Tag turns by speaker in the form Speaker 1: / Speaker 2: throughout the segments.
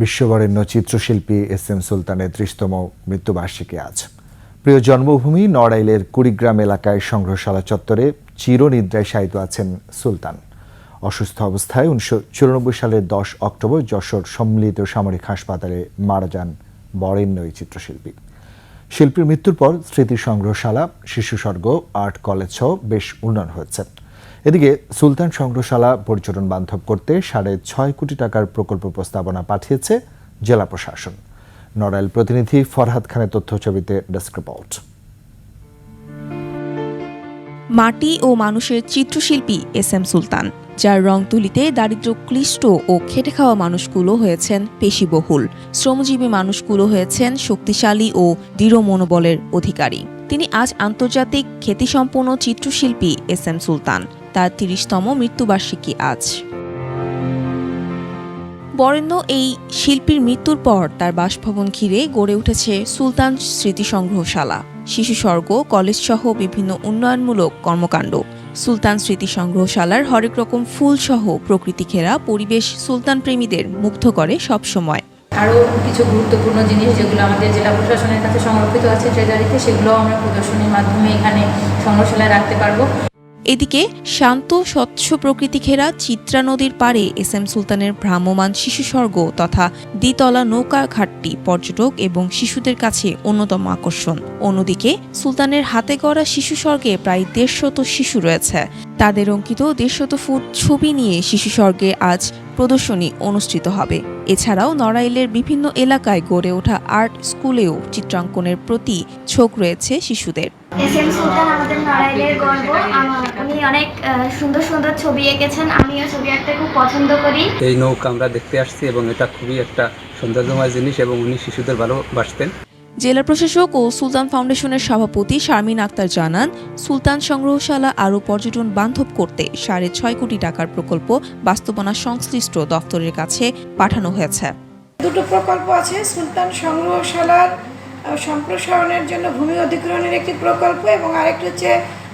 Speaker 1: বিশ্ববরেণ্য চিত্রশিল্পী S M সুলতানের ত্রিশতম মৃত্যুবার্ষিকী আজ। প্রিয় জন্মভূমি, নড়াইলের কুড়িগ্রাম এলাকায় সংগ্রহশালা চত্বরে চিরনিদ্রায় শায়িত আছেন সুলতান। অসুস্থ অবস্থায় উনিশশো চুরানব্বই সালের দশ অক্টোবর যশোর সম্মিলিত সামরিক হাসপাতালে মারা যান বরেণ্য এই চিত্রশিল্পী। শিল্পীর মৃত্যুর পর স্মৃতি সংগ্রহশালা শিশু স্বর্গ আর্ট কলেজ সহ বেশ উন্নয়ন হয়েছে। এদিকে সুলতান সংগ্রহশালা পর্যটন বান্ধব করতে সাড়ে ছয় কোটি টাকার প্রকল্প প্রস্তাবনা পাঠিয়েছে জেলা প্রশাসন। নড়াইল প্রতিনিধি ফরহাদ খানের তথ্য ছবিতে ডেস্ক রিপোর্ট।
Speaker 2: মাটি ও মানুষের চিত্রশিল্পী এস এম সুলতান, যার রং তুলিতে দারিদ্র ক্লিষ্ট ও খেটে খাওয়া মানুষগুলো হয়েছেন পেশিবহুল। শ্রমজীবী মানুষগুলো হয়েছেন শক্তিশালী ও দৃঢ় মনোবলের অধিকারী। তিনি আজ আন্তর্জাতিক খ্যাতিসম্পন্ন চিত্রশিল্পী এস এম সুলতান। তার তিরিশতম মৃত্যুবার্ষিকী আজ। বরেণ্য এই শিল্পীর মৃত্যুর পর তার বাসভবন ঘিরে গড়ে উঠেছে সুলতান স্মৃতি সংগ্রহশালা শিশু স্বর্গ কলেজ সহ বিভিন্ন উন্নয়নমূলক কর্মকাণ্ড। সুলতান স্মৃতি সংগ্রহশালার হরেক রকম ফুল সহ প্রকৃতি ঘেরা পরিবেশ সুলতান প্রেমীদের মুগ্ধ করে সবসময়।
Speaker 3: আরও কিছু গুরুত্বপূর্ণ জিনিস যেগুলো আমাদের জেলা প্রশাসনের কাছে সংরক্ষিত আছে ট্রেজারিতে সেগুলো আমরা প্রদর্শনীর মাধ্যমে এখানে সংগ্রহশালায় রাখতে পারব।
Speaker 2: এদিকে শান্ত, স্বচ্ছ প্রকৃতি ঘেরা চিত্রা নদীর পাড়ে এস এম সুলতানের ভ্রাম্যমান শিশু স্বর্গ তথা দ্বিতলা নৌকা ঘাটটি পর্যটক এবং শিশুদের কাছে অন্যতম আকর্ষণ। অন্যদিকে সুলতানের হাতে গড়া শিশু স্বর্গে প্রায় দেড়শত শিশু রয়েছে। তাদের অঙ্কিত দেড়শত ফুট ছবি নিয়ে শিশু স্বর্গে আজ প্রদর্শনী অনুষ্ঠিত হবে। এছাড়াও নড়াইলের বিভিন্ন এলাকায় গড়ে ওঠা আর্ট স্কুলেও চিত্রাঙ্কনের প্রতি ঝোঁক রয়েছে শিশুদের।
Speaker 4: এস এম সুলতান আমাদের নড়াইলের গর্ব। উনি অনেক সুন্দর সুন্দর ছবি এঁকেছেন। আমিও ছবি আঁকতে খুব পছন্দ করি।
Speaker 5: এই নৌকা আমরা দেখতে আসছি এবং এটা খুবই একটা সৌন্দর্যময় জিনিস এবং উনি শিশুদের ভালোবাসতেন।
Speaker 2: জেলা প্রশাসক ও সুলতান ফাউন্ডেশনের সভাপতি শারমিন আক্তার জানান, সুলতান সংগ্রহশালা আরও পর্যটন বান্ধব করতে সাড়ে ছয় কোটি টাকার প্রকল্প বাস্তবনা সংশ্লিষ্ট দপ্তরের কাছে পাঠানো হয়েছে।
Speaker 6: দুটো প্রকল্প আছে, সুলতান সংগ্রহশালার সম্প্রসারণের জন্য ভূমি অধিগ্রহণের একটি প্রকল্প এবং আরেকটি হচ্ছে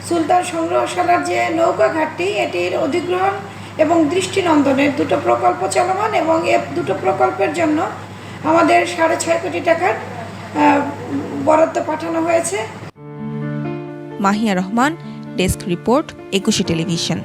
Speaker 6: সুলতান সংগ্রহশালার যে নৌকা ঘাটটি এটির অধিগ্রহণ এবং দৃষ্টিনন্দনের দুটো প্রকল্প চলমান এবং এ দুটো প্রকল্পের জন্য আমাদের সাড়ে ছয় কোটি টাকার বরাদ্দ পাঠানো হয়েছে।
Speaker 2: মাহিয়া রহমান ডেস্ক রিপোর্ট একুশে টেলিভিশন।